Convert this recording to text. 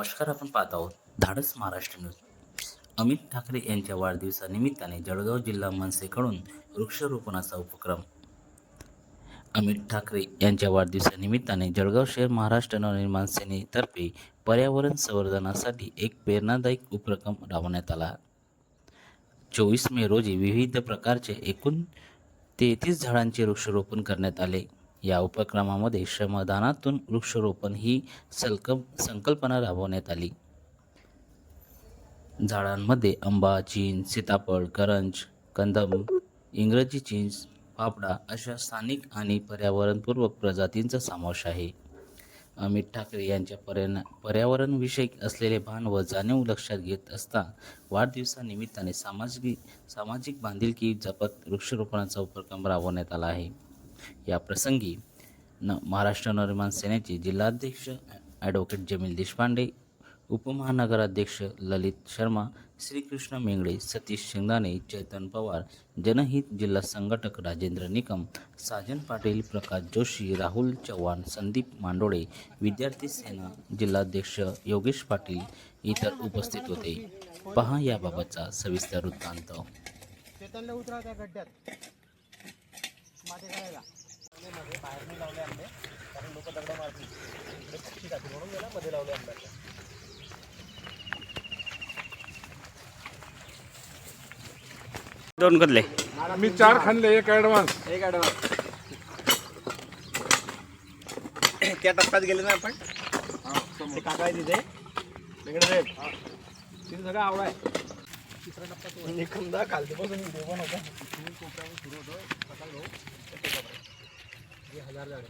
नमस्कार आपण पाहत आहोत धाडस महाराष्ट्र न्यूज. अमित ठाकरे यांच्या वाढदिवसानिमित्ताने जळगाव जिल्हा मनसेकडून वृक्षारोपणाचा उपक्रम. अमित ठाकरे यांच्या वाढदिवसानिमित्ताने जळगाव शहर महाराष्ट्र नवनिर्माण सेनेतर्फे पर्यावरण संवर्धनासाठी एक प्रेरणादायक उपक्रम राबवण्यात आला. चोवीस मे रोजी विविध प्रकारचे एकूण तेहतीस झाडांचे वृक्षारोपण करण्यात आले. या उपक्रमामध्ये श्रमदानातून वृक्षरोपण ही सलक संकल्पना राबवण्यात आली. झाडांमध्ये आंबा चीन सीताफळ करंज कंदम इंग्रजी चिंच पापडा अशा स्थानिक आणि पर्यावरणपूर्वक प्रजातींचा समावेश आहे. अमित ठाकरे यांच्या पर्या पर्यावरणविषयक असलेले भान व जाणीव लक्षात घेत असता वाढदिवसानिमित्ताने सामाजिक सामाजिक बांधिलकी जपत वृक्षरोपणाचा उपक्रम राबवण्यात आला आहे. या प्रसंगी न महाराष्ट्र नवनिर्माण सेनेचे जिल्हाध्यक्ष ॲडव्होकेट जमील देशपांडे उपमहानगराध्यक्ष ललित शर्मा श्रीकृष्ण मेंगडे सतीश शेंगदाणे चैतन पवार जनहित जिल्हा संघटक राजेंद्र निकम साजन पाटील प्रकाश जोशी राहुल चव्हाण संदीप मांडोळे विद्यार्थी सेना जिल्हाध्यक्ष योगेश पाटील इतर उपस्थित होते. पहा याबाबतचा सविस्तर वृत्तांत. माती काढायला मध्ये बाहेर नाही लावले आंबे कारण लोक दगड मारतील. इकडे पक्षी जातील. म्हणून गेला मध्ये लावले आंब्याच्या दोन कदले मी चार खाल्ले एक ऍडव्हान्स एक ॲडव्हान्स त्या टप्प्यात गेले ना आपण? ते काका आहे तिथे. तिकडे रे. तिथे सगळं आवडा आहे. तिसरा टप्पा निकमदा खालती पासून व्हिडिओ पण होता कोपऱ्यावर सुरू होतो सकाळ भाऊ ते कोपऱ्यावर. हे हजार झाडे